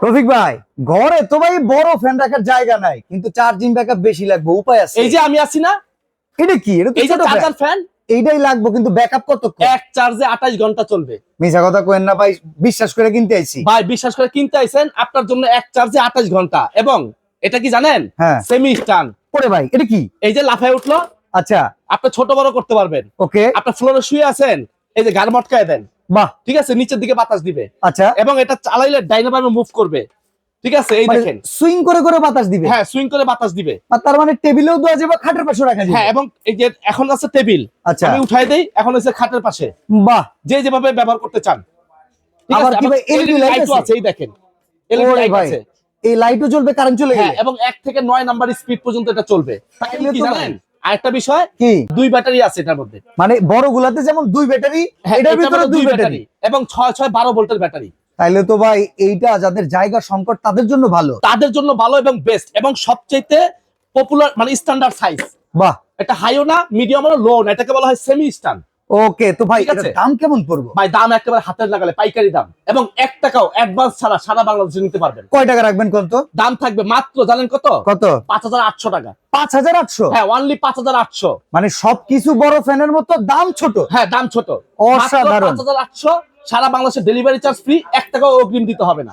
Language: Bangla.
রফিক ভাই ঘরে তো ভাই বড় ফ্যান রাখার জায়গা নাই কিন্তু চার্জিং ব্যাকআপ বেশি লাগবে উপায় আছে? এই যে আমি আছি না? এটা কি? এটা তো ছোট চার্জার ফ্যান এইটাই লাগবে কিন্তু ব্যাকআপ কত এক চার্জে আঠাশ ঘণ্টা চলবে। মিছা কথা কোয়েন না ভাই বিশ্বাস করে কিনতে আইছি। ভাই বিশ্বাস করে কিনতে আইছেন আপনার জন্য এক চার্জে আঠাশ ঘণ্টা। এবং এটা কি জানেন? হ্যাঁ। সেমি স্টান ওরে ভাই এটা কি? এই যে লাফায় উঠল আচ্ছা। আপনি ছোট বড় করতে পারবেন। ওকে। আপনার ফ্লোরে শুয়ে আছেন এই যে গাড় মটকায় দেন। বাহ। ঠিক আছে নিচের দিকে বাতাস দিবে। আচ্ছা। এবং এটা চালাইলে ডাইনামামে মুভ করবে। ঠিক আছে এই দেখেন। সুইং করে করে বাতাস দিবে? হ্যাঁ সুইং করে বাতাস দিবে। আর তার মানে টেবিলেও দেওয়া যাবে খাটের পাশে রাখা যাবে? হ্যাঁ এবং এই যে এখন আছে টেবিল আচ্ছা। আমি উঠাই দেই এখন হচ্ছে খাটের পাশে। বাহ। যে যেভাবে ব্যবহার করতে চান। আবার কি ভাই LED লাইট আছে? আছে এই দেখেন। এলইডি লাইট আছে। এই লাইটও জ্বলবে কারেন্ট চলে হ্যাঁ গেলে? এবং এক থেকে নয় নাম্বার স্পিড পর্যন্ত এটা চলবে। তাইলে কি জানেন? আরেকটা বিষয় কি? দুই ব্যাটারি আছে এটার মধ্যে। মানে বড় গুলাতে যেমন দুই ব্যাটারি হ্যাঁ, এটার ভিতরে দুই ব্যাটারি। এবং ছয় ছয় বারো ভোল্টের ব্যাটারি। তাইলে তো ভাই এইটা যাদের জায়গা সংকট তাদের জন্য ভালো। তাদের জন্য ভালো এবং বেস্ট এবং সবচেয়ে পপুলার মানে স্ট্যান্ডার্ড সাইজ বাহ। এটা হাইও না মিডিয়াম না লো না এটাকে বলা হয় সেমি স্ট্যান্ড ওকে তো ভাই দাম কেমন পড়ব? ভাই দাম একেবারে হাতের লাগালে পাইকারি দাম। এবং এক টাকাও অ্যাডভান্স ছাড়া সারা বাংলাদেশে নিতে পারবেন। কয় টাকা রাখবেন কোন তো দাম থাকবে মাত্র জানেন কত? কত? পাঁচ হাজার আটশো টাকা। পাঁচ হাজার আটশো? হ্যাঁ অনলি পাঁচ হাজার আটশো। মানে সবকিছু বড় ফ্যানের মতো দাম ছোট? হ্যাঁ দাম ছোট। অসাধারণ। পাঁচ হাজার আটশো সারা বাংলাদেশে ডেলিভারি চার্জ ফ্রি এক টাকাও অগ্রিম দিতে হবে না।